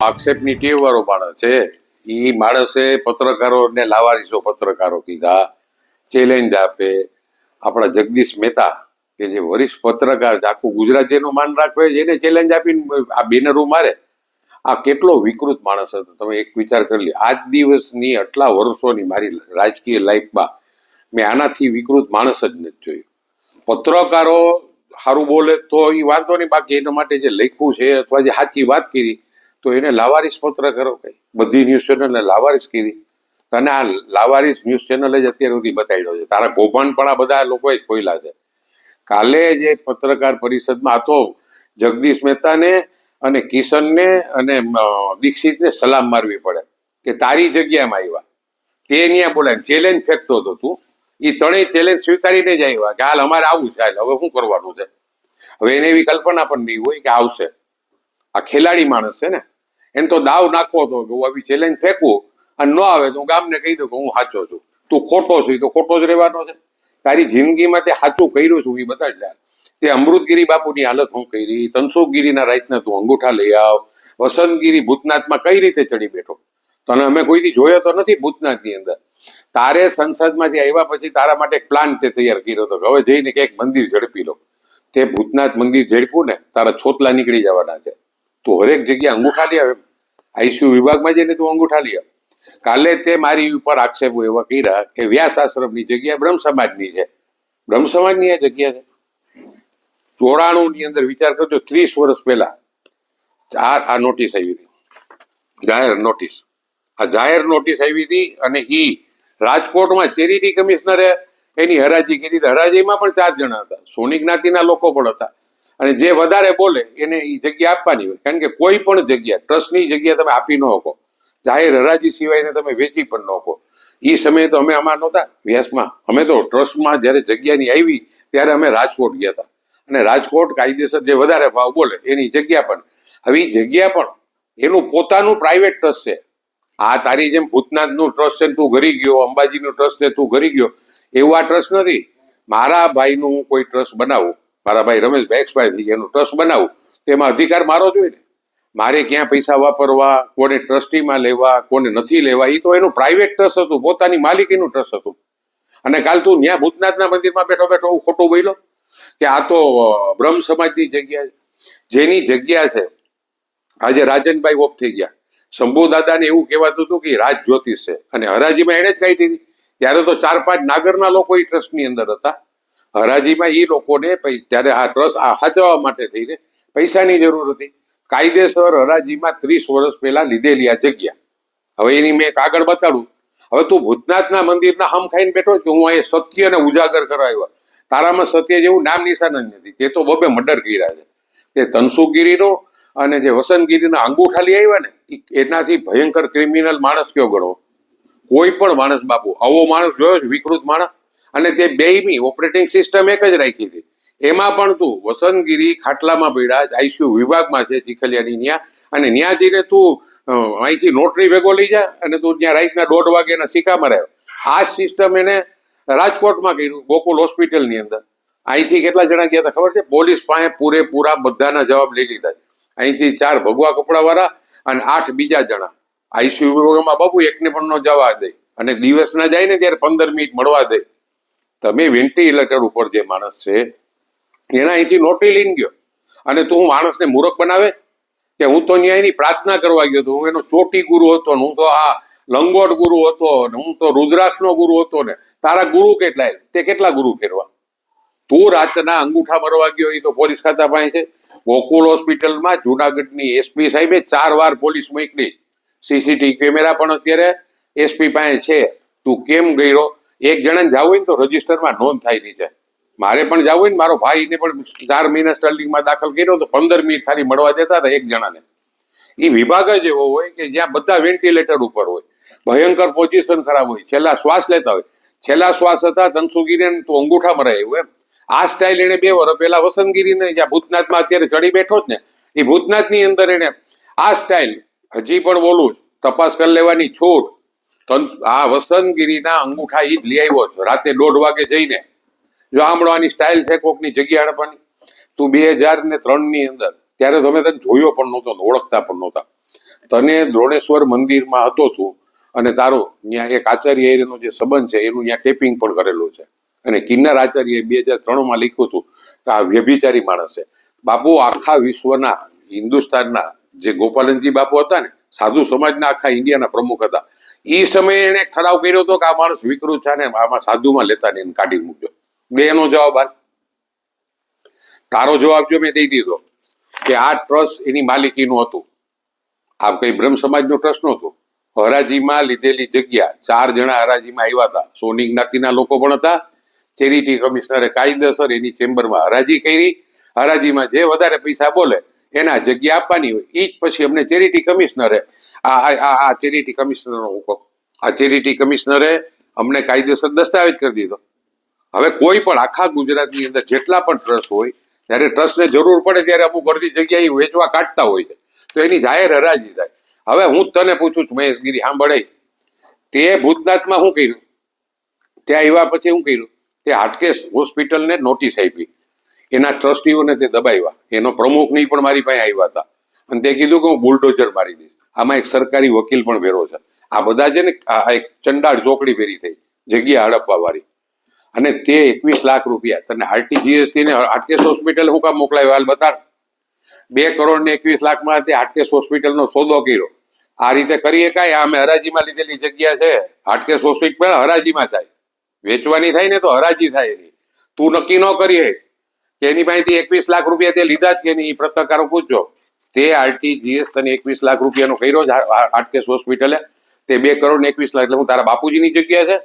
આક્ષેપની ટેવ વાળો માણસ છે. એ માણસે પત્રકારોને લાવારીસો પત્રકારો કીધા, ચેલેન્જ આપે. આપણા જગદીશ મહેતા, કે જે વરિષ્ઠ પત્રકાર આખું ગુજરાત જેનું માન રાખવે છે, એને ચેલેન્જ આપીને આ બેનરો મારે. આ કેટલો વિકૃત માણસ હતો. તમે એક વિચાર કરી લો, આજ દિવસની આટલા વર્ષોની મારી રાજકીય લાઈફમાં મેં આનાથી વિકૃત માણસ જ નથી જોયું. પત્રકારો સારું બોલે તો એ વાંધો નહીં, બાકી એના માટે જે લખ્યું છે અથવા જે સાચી વાત કરી તો એને લાવારીસ પત્રકારો કઈ બધી ન્યૂઝ ચેનલને લાવારીસ કીધી. તને આ લાવારીસ ન્યૂઝ ચેનલે જ અત્યાર સુધી બતાવ્યો છે. તારા કૌભાંડ પણ આ બધા લોકોએ ખોયલા છે. કાલે જે પત્રકાર પરિષદમાં હતો જગદીશ મહેતાને અને કિશનને અને દીક્ષિતને સલામ મારવી પડે કે તારી જગ્યામાં આવ્યા તે ત્યાં બોલાય ચેલેન્જ ફેંકતો હતો તું. એ ત્રણેય ચેલેન્જ સ્વીકારીને જ આવ્યા કે હાલ અમારે આવું છે હવે શું કરવાનું છે? હવે એને એવી કલ્પના પણ નહીં હોય કે આવશે. આ ખેલાડી માણસ છે ને, એને તો દાવ નાખવો હતો કે હું આવી ચેલેન્જ ફેંકું અને ન આવે તો હું ગામને કહી દઉં કે હું સાચો છું. તું ખોટો છું તો ખોટો જ રહેવાનો છે. તારી જિંદગીમાં તે સાચું કર્યું છું, એ બતાવી લે. તે અમૃતગીરી બાપુની હાલત હું કરી તનસુખગીરીના રાતના તું અંગૂઠા લઈ આવ. વસંતગીરી ભૂતનાથમાં કઈ રીતે ચડી બેઠો? તને અમે કોઈથી જોયો તો નથી ભૂતનાથની અંદર. તારે સંસદમાંથી આવ્યા પછી તારા માટે એક પ્લાન તે તૈયાર કર્યો હતો હવે જઈને ક્યાંક મંદિર ઝડપી લો. તે ભૂતનાથ મંદિર ઝડપ્યું ને, તારા છોતલા નીકળી જવાના છે. તું હરેક જગ્યાએ અંગૂઠા લઈ આવે. આઈસીયુ વિભાગમાં જઈને તું અંગૂઠા લઈ કાલે તે મારી ઉપર આક્ષેપો એવા કર્યા કે વ્યાસ આશ્રમની જગ્યા બ્રહ્મ સમાજની છે. બ્રહ્મ સમાજની આ જગ્યા છે. ચોરાણું ની અંદર વિચાર કરજો, ત્રીસ વર્ષ પહેલા આ આ નોટિસ આવી હતી. જાહેર નોટિસ. આ જાહેર નોટિસ આવી હતી અને ઈ રાજકોટમાં ચેરિટી કમિશનરે એની હરાજી કરી. હરાજીમાં પણ ચાર જણા હતા. સોની જ્ઞાતિના લોકો પણ હતા. અને જે વધારે બોલે એને એ જગ્યા આપવાની હોય. કારણ કે કોઈ પણ જગ્યા, ટ્રસ્ટની જગ્યા તમે આપી ન શકો. જાહેર હરાજી સિવાયને તમે વેચી પણ ન શકો. એ સમયે તો અમે આમાં નહોતા. વ્યાસમાં અમે તો ટ્રસ્ટમાં જ્યારે જગ્યાની આવી ત્યારે અમે રાજકોટ ગયા હતા. અને રાજકોટ કાયદેસર જે વધારે ભાવ બોલે એની જગ્યા પણ. હવે જગ્યા પણ એનું પોતાનું પ્રાઇવેટ ટ્રસ્ટ છે. આ તારી જેમ ભૂતનાથનું ટ્રસ્ટ છે તું ઘરી ગયો, અંબાજીનું ટ્રસ્ટ છે તું ઘરી ગયો. એવું આ ટ્રસ્ટ નથી. મારા ભાઈનું કોઈ ટ્રસ્ટ બનાવું. મારા ભાઈ રમેશભાઈ એક્સપાયર થઈ ગયા. એનું ટ્રસ્ટ બનાવું. તેમાં અધિકાર મારો જોઈએ ને. મારે ક્યાં પૈસા વાપરવા, કોને ટ્રસ્ટીમાં લેવા, કોને નથી લેવા એ તો એનું પ્રાઇવેટ ટ્રસ્ટ હતું. પોતાની માલિકીનું ટ્રસ્ટ હતું. અને કાલ તું ત્યાં ભૂતનાથના મંદિરમાં બેઠો બેઠો હું ખોટું બોલો કે આ તો બ્રહ્મ સમાજની જગ્યા છે. જેની જગ્યા છે, આજે રાજનભાઈ ઓફ થઈ ગયા. શંભુ દાદાને એવું કહેવાતું હતું કે રાજ જ્યોતિષ છે. અને હરાજીમાં એણે જ કાઢી દીધી. ત્યારે તો ચાર પાંચ નાગરના લોકો એ ટ્રસ્ટની અંદર હતા. હરાજીમાં એ લોકોને ત્યારે આ ટ્રસ્ટ આ સાચવવા માટે થઈને પૈસાની જરૂર હતી. કાયદેસર હરાજીમાં ત્રીસ વર્ષ પહેલા લીધેલી આ જગ્યા. હવે એની મેં કાગળ બતાડું. હવે તું ભૂતનાથના મંદિરના હમ ખાઈને બેઠો કે હું અહીં સત્યને ઉજાગર કરવા આવ્યો. તારામાં સત્ય જેવું નામ નિશાન જ નથી. તે તો બબે મર્ડર કર્યા છે. તે તનસુગીરીનો અને જે વસંતગીરીના અંગૂઠા લઈ આવ્યા ને એનાથી ભયંકર ક્રિમિનલ માણસ કયો ગણો? કોઈ પણ માણસ બાપુ. આવો માણસ જોયો છે, વિકૃત માણસ? અને તે બેયમી ઓપરેટિંગ સિસ્ટમ એક જ રાખી હતી. એમાં પણ તું વસંતગીરી ખાટલામાં પીડા આઈસીયુ વિભાગમાં છે ચીખલિયાની ન્યા, અને ન્યા જઈને તું અહીંથી નોટરી ભેગો લઈ જા અને તું ત્યાં રાતના દોઢ વાગ્યાના સિક્કા મરાયો આ સિસ્ટમ એને રાજકોટમાં કર્યું, ગોકુલ હોસ્પિટલની અંદર. અહીંથી કેટલા જણા ગયા હતા ખબર છે? પોલીસ પાસે પૂરેપૂરા બધાના જવાબ લઈ લીધા અહીંથી ચાર ભગવા કપડાવાળા અને આઠ બીજા જણા. આઈસીયુ વિભાગમાં બાપુ એકને પણ ન જવા દે. અને દિવસના જાય ને ત્યારે પંદર મિનિટ મળવા દે. તમે વેન્ટિલેટર ઉપર જે માણસ છે, એના અહીંથી નોટરી લઈને ગયો. અને તું માણસને મૂરખ બનાવે? કે હું તો ન્યાયની પ્રાર્થના કરવા ગયો હતો હું એનો ચોટી ગુરુ હતો હું તો આ લંગોટ ગુરુ હતો ને હું તો રુદ્રાક્ષનો ગુરુ હતો ને. તારા ગુરુ કેટલા તે કેટલા ગુરુ ફેરવા? તું રાતના અંગૂઠા મરવા ગયો એ તો પોલીસ ખાતા પાસે છે. ગોકુલ હોસ્પિટલમાં જુનાગઢની એસપી સાહેબે ચાર વાર પોલીસ મોકલી. સીસીટીવી કેમેરા પણ અત્યારે એસપી પાસે છે. તું કેમ ગયો એક જણાને જવું હોય ને તો રજીસ્ટરમાં નોંધ થાય છે મારે પણ જવું હોય ને, મારો ભાઈને પણ ચાર મહિના સ્ટર્લિંગમાં દાખલ કર્યો તો પંદર મિનિટ ખાલી મળવા દેતા હતા એક જણાને. એ વિભાગ જ એવો હોય કે જ્યાં બધા વેન્ટિલેટર ઉપર હોય. ભયંકર પોઝિશન ખરાબ હોય. છેલ્લા શ્વાસ લેતા હોય. છેલ્લા શ્વાસ હતા ધનસુગીરીને તો અંગૂઠા મરાય એવું એમ. આ સ્ટાઇલ એને બે વર્ષ પહેલા વસંતગીરીને જ્યાં ભૂતનાથમાં અત્યારે ચડી બેઠો જ ને એ ભૂતનાથની અંદર એને આ સ્ટાઇલ હજી પણ બોલું તપાસ કરી લેવાની છૂટ. આ વસંતગીરીના અંગૂઠા ઈ જ લઈ આવ્યો છે. રાતે દોઢ વાગે જઈને. જો આમળો સ્ટાઇલ છે કોકની જગ્યા હડપવાની તું બે હજાર ને ત્રણની અંદર. ત્યારે તમે તને જોયો પણ નહોતો ઓળખતા પણ નહોતા. તને દ્રોણેશ્વર મંદિરમાં હતો તું અને તારો ત્યાં એક આચાર્ય એનો જે સંબંધ છે, એનું ત્યાં ટેપિંગ પણ કરેલું છે. અને કિન્નર આચાર્ય બે હજાર ત્રણમાં લખ્યું હતું કે આ વ્યભિચારી માણસ છે. બાપુ, આખા વિશ્વના હિન્દુસ્તાનના જે ગોપાલનજી બાપુ હતા ને, સાધુ સમાજના આખા ઇન્ડિયાના પ્રમુખ હતા. એ સમયે એને ઠરાવ કર્યો હતો કે આ માણસ વિકૃત છે ને આમાં સાધુમાં લેતા નહીં કાઢી મૂકજો. બે એનો જવાબ આલ તારો જવાબ જો મેં દઈ દીધો કે આ ટ્રસ્ટ એની માલિકીનું હતું. આ કઈ બ્રહ્મ સમાજનો ટ્રસ્ટ નહોતું. હરાજીમાં લીધેલી જગ્યા, ચાર જણા હરાજીમાં આવ્યા હતા. સોની જ્ઞાતિના લોકો પણ હતા. ચેરિટી કમિશનરે કાયદેસર એની ચેમ્બરમાં હરાજી કરી. હરાજીમાં જે વધારે પૈસા બોલે એના જગ્યા આપવાની હોય. એ જ પછી અમને ચેરિટી કમિશનરે આ, આ- આ ચેરિટી કમિશનરનો હુકમ. આ ચેરિટી કમિશનરે અમને કાયદેસર દસ્તાવેજ કરી દીધો. હવે કોઈ પણ આખા ગુજરાતની અંદર જેટલા પણ ટ્રસ્ટ હોય, જ્યારે ટ્રસ્ટને જરૂર પડે ત્યારે અમુક અડધી જગ્યાએ વેચવા કાઢતા હોય છે. તો એની જાહેર હરાજી થાય. હવે હું તને પૂછું છું મહેશગીરી સાંભળે. તે ભૂતનાથમાં શું કર્યું? ત્યાં આવ્યા પછી શું કર્યું? તે હાટકેશ હોસ્પિટલને નોટિસ આપી. એના ટ્રસ્ટીઓને તે દબાવ્યા. એનો પ્રમુખ નહીં પણ મારી પાસે આવ્યા હતા. અને તે કીધું કે હું બુલડોઝર મારી દઈશ. આમાં એક સરકારી વકીલ પણ ભેરો છે. આ બધા છે ને આ એક ચંડાળ ચોકડી ભેરી થઈ. જગ્યા હડપવા વાળી અને તે એકવીસ લાખ રૂપિયા. તને આરટીજીએસટી ને આટકેસ હોસ્પિટલ હું કામ મોકલાવ્યો હાલ બતાડ. બે કરોડ ને એકવીસ લાખમાં તે હોસ્પિટલ હોસ્પિટલનો સોદો કર્યો. આ રીતે કરીએ કાંઈ? અમે હરાજીમાં લીધેલી જગ્યા છે. હાટકેસ હોસ્પિટલ હરાજીમાં થાય. વેચવાની થાય ને તો હરાજી થાય એની. તું નક્કી ન કરીએ કે એની પાસેથી એકવીસ લાખ રૂપિયા તે લીધા જ કે નહીં? એ પત્રકારો પૂછજો. તે આરટીજીએસ તને એકવીસ લાખ રૂપિયાનો કર્યો જ હાટકેશ હોસ્પિટલે. તે બે કરોડ ને એકવીસ લાખ, એટલે હું તારા બાપુજીની જગ્યા છે?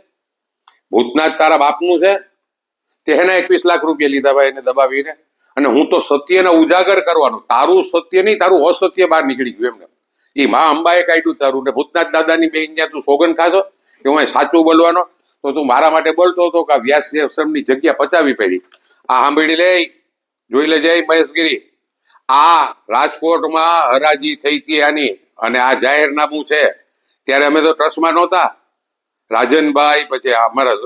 ભૂતનાથ તારા બાપનું છે? તે એના એકવીસ લાખ રૂપિયા લીધા ભાઈ એને દબાવીને. અને હું તો સત્યને ઉજાગર કરવાનું, તારું સત્ય નહીં, તારું અસત્ય બહાર નીકળી ગયું એમને એ મા અંબાએ કાઢ્યું તારું, ને ભૂતનાથ દાદાની બેન ત્યાં તું સોગન ખાશો, કે હું સાચું બોલવાનો? તો તું મારા માટે બોલતો હતો કે વ્યાસ આશ્રમની જગ્યા પચાવી પડી. આ સાંભળી લે, જોઈ લેજે, મહેશગીરી. આ રાજકોટમાં હરાજી થઈ હતી આની અને આ જાહેરનામું છે. ત્યારે અમે તો ટ્રસ્ટમાં નહોતા. રાજનભાઈ, પછી અમારા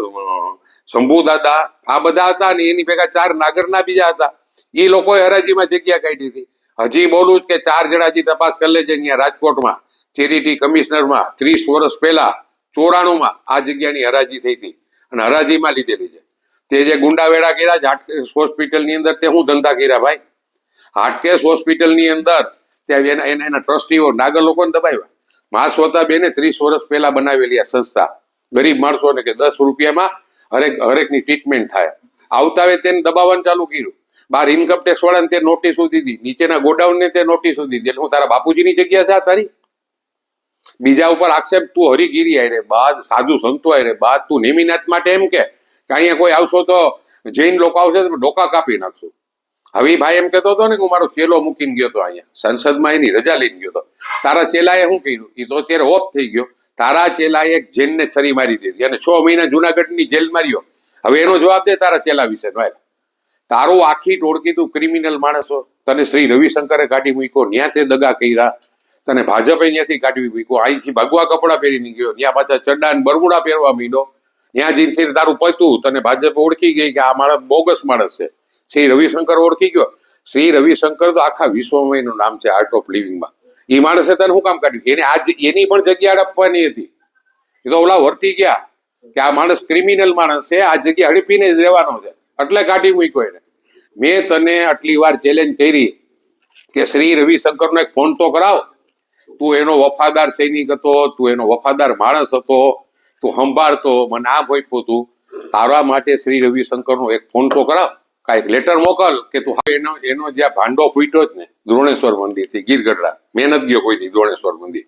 શંભુદાદા આ બધા હતા ને એની ભેગા ચાર નાગરના બીજા હતા. એ લોકોએ હરાજીમાં જગ્યા કાઢી હતી. હજી બોલું કે ચાર જણાજી તપાસ કરી લેજે અહીંયા રાજકોટમાં. ચેરિટી કમિશનરમાં ત્રીસ વર્ષ પહેલા ચોરાણુંમાં આ જગ્યાની હરાજી થઈ હતી અને હરાજીમાં લીધેલી છે. તે જે ગુંડાવેડા કર્યા હોસ્પિટલની અંદર તે હું ધંધા કર્યા ભાઈ? હાટકેશ હોસ્પિટલની અંદર ત્યાં એના એના ટ્રસ્ટીઓ નાગર લોકોને દબાવ્યા. મહાસ્વતા બેને ત્રીસ વર્ષ પહેલા બનાવેલી આ સંસ્થા. ગરીબ માણસોને કે દસ રૂપિયામાં હરેક હરેકની ટ્રીટમેન્ટ થાય. આવતાવે તેને દબાવવાનું ચાલુ કર્યું. બાર ઇન્કમ ટેક્સ વાળાને તે નોટિસ દીધી. નીચેના ગોડાઉનને તે નોટિસો દીધી. એટલે હું તારા બાપુજીની જગ્યા છે આ તારી? બીજા ઉપર આક્ષેપ, તું હરિગીરી આય રે બાદ, સાધુ સંતો આય રે બાદ, તું નેમિનાથ માટે એમ કે અહીંયા કોઈ આવશો તો જૈન લોકો આવશે તો ડોકા કાપી નાખશું. હવે ભાઈ એમ કહેતો હતો ને કે હું મારો ચેલો મૂકીને ગયો હતો અહીંયા. સંસદમાં એની રજા લઈને ગયો હતો તારા ચેલાએ શું કર્યું? એ તો અત્યારે ઓફ થઈ ગયો. તારા ચેલાએ એક જેલને છરી મારી દીધી અને છ મહિના જુનાગઢની જેલ માર્યો. હવે એનો જવાબ દે તારા ચેલા વિશે, ભાઈ. તારું આખી ટોળકી તું ક્રિમિનલ માણસો તને શ્રી રવિશંકરે કાઢી મૂક્યો ન્યા તે દગા કર્યા. તને ભાજપે ત્યાંથી કાઢવી મૂક્યો. અહીંથી ભગવા કપડા પહેરીને ગયો. ત્યાં પાછા ચડ્ડા ને બરમુડા પહેરવા મીડો ત્યાં જઈને તારું પતું. તને ભાજપ ઓળખી ગઈ કે આ માણસ બોગસ માણસ છે. શ્રી રવિશંકર ઓળખી ગયો. શ્રી રવિશંકર તો આખા વિશ્વમાં એનું નામ છે આર્ટ ઓફ લિવિંગમાં એ માણસે તને શું કામ કાઢ્યું? એને આજ એની પણ જગ્યા હડપવાની હતી. એ તો ઓલા વર્તી ગયા કે આ માણસ ક્રિમિનલ માણસ છે, આ જગ્યા હડપીને જ રહેવાનો છે. એટલે કાઢી મૂક્યો એને. મેં તને આટલી વાર ચેલેન્જ કરી કે શ્રી રવિશંકરનો એક ફોન તો કરાવ. તું એનો વફાદાર સૈનિક હતો, તું એનો વફાદાર માણસ હતો, તું સંભાળતો, મને આ ભોઈપું તું. તારા માટે શ્રી રવિશંકરનો એક ફોન તો કરાવ. કાંઈક લેટર મોકલ કે તું હવે એનો એનો જ્યાં ભાંડો ફૂટ્યો જ ને, દ્રોણેશ્વર મંદિરથી ગીરગઢડા. મહેનત ગયો કોઈથી દ્રોણેશ્વર મંદિર.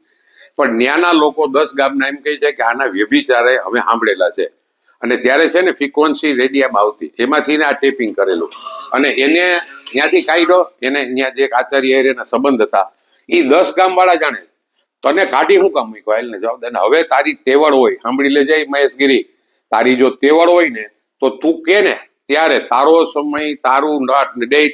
પણ ત્યાંના લોકો દસ ગામના એમ કહે છે કે આના વ્યભિચારે અમે સાંભળેલા છે. અને ત્યારે છે ને ફ્રિકવન્સી રેડિયામાં આવતી, એમાંથી આ ટેપિંગ કરેલું. અને એને ત્યાંથી કાઢ્યો, એને ત્યાં જે આચાર્ય એના સંબંધ હતા. એ દસ ગામ વાળા જાણે, તને કાઢી હું કામ મૂક્યો? ને જવાબ દે હવે તારી તેવડ હોય. સાંભળી લેજે મહેશગીરી. તારી જો તેવડ હોય ને, તો તું કે ને ત્યારે તારો સમય, તારું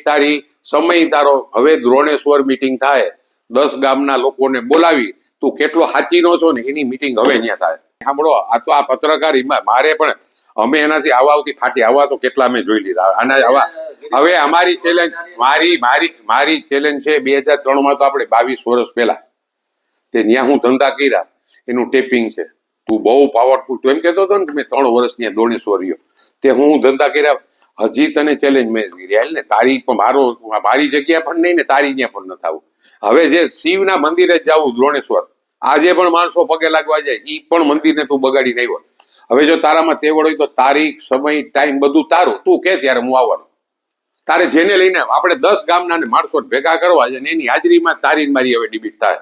તારી સમય તારો. હવે દ્રોણેશ્વર મીટિંગ થાય. દસ ગામના લોકોને બોલાવી. તું કેટલો હાચીનો છો ને એની મીટિંગ હવે ત્યાં થાય. સાંભળો, આ તો આ પત્રકાર ઈમાં મારે પણ અમે એનાથી આવા આવતી ફાટી આવા તો કેટલા અમે જોઈ લીધા. આના આવા હવે અમારી ચેલેન્જ મારી મારી મારી ચેલેન્જ છે બે હજાર ત્રણમાં તો આપણે બાવીસ વર્ષ પહેલા. તે ત્યાં હું ધંધા કર્યા. એનું ટેપિંગ છે. તું બહુ પાવરફુલ તું એમ કહેતો હતો ને મેં ત્રણ વર્ષ ત્યાં દોણેશ્વર રહ્યો. તે હું ધંધા કર્યા, હજી તને ચેલેન્જ મેં કરી. ને તારી પણ મારો, મારી જગ્યા પણ નહીં ને તારી ત્યાં પણ ન થવું હવે જે શિવના મંદિરે જ જવું દ્રોણેશ્વર, આજે પણ માણસો પગે લાગવા જાય એ પણ મંદિરને તું બગાડી નહીં હોય હવે જો તારામાં તેવડ હોય તો તારીખ, સમય ટાઈમ બધું તારું. તું કે ત્યારે હું આવવાનું. તારે જેને લઈને. આપણે દસ ગામના માણસો ભેગા કરવા છે ને એની હાજરીમાં તારી મારી હવે ડિબિટ થાય.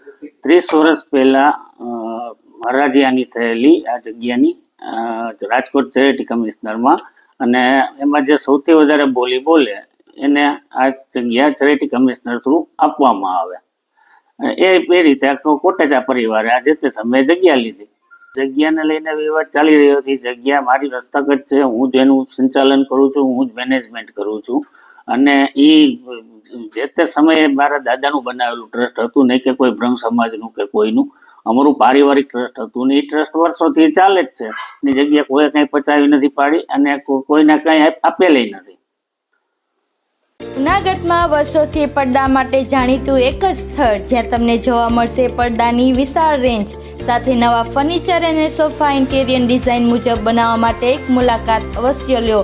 ત્રીસ વર્ષ પહેલા હરાજીયાની થયેલી આ જગ્યાની રાજકોટ ચેરિટી કમિશનરમાં અને એમાં જે સૌથી વધારે બોલી બોલે એને આ જગ્યા ચેરિટી કમિશનર થ્રુ આપવામાં આવે. એ એ રીતે આખો કોટેચા પરિવારે આજે તે સમયે જગ્યા લીધી. જગ્યાને લઈને વિવાદ ચાલી રહ્યો છે. જગ્યા મારી હસ્તગત છે. હું જ એનું સંચાલન કરું છું. હું જ મેનેજમેન્ટ કરું છું. અને એ જે તે સમયે મારા દાદાનું બનાવેલું ટ્રસ્ટ હતું નહીં કે કોઈ બ્રહ્મ સમાજનું કે કોઈનું, અમારું પારિવારિક ટ્રસ્ટ હતું ને એ ટ્રસ્ટ વર્ષોથી ચાલે જ છે. એની જગ્યા કોઈ કંઈ પચાવી નથી પાડી અને કોઈને કંઈ આપેલી નથી. જૂનાગઢમાં વર્ષોથી પડદા માટે જાણીતું એક જ સ્થળ જ્યાં તમને જોવા મળશે પડદાની વિશાળ રેન્જ સાથે નવા ફર્નિચર અને સોફા ઇન્ટેરિયર ડિઝાઇન મુજબ બનાવવા માટે એક મુલાકાત અવશ્ય લ્યો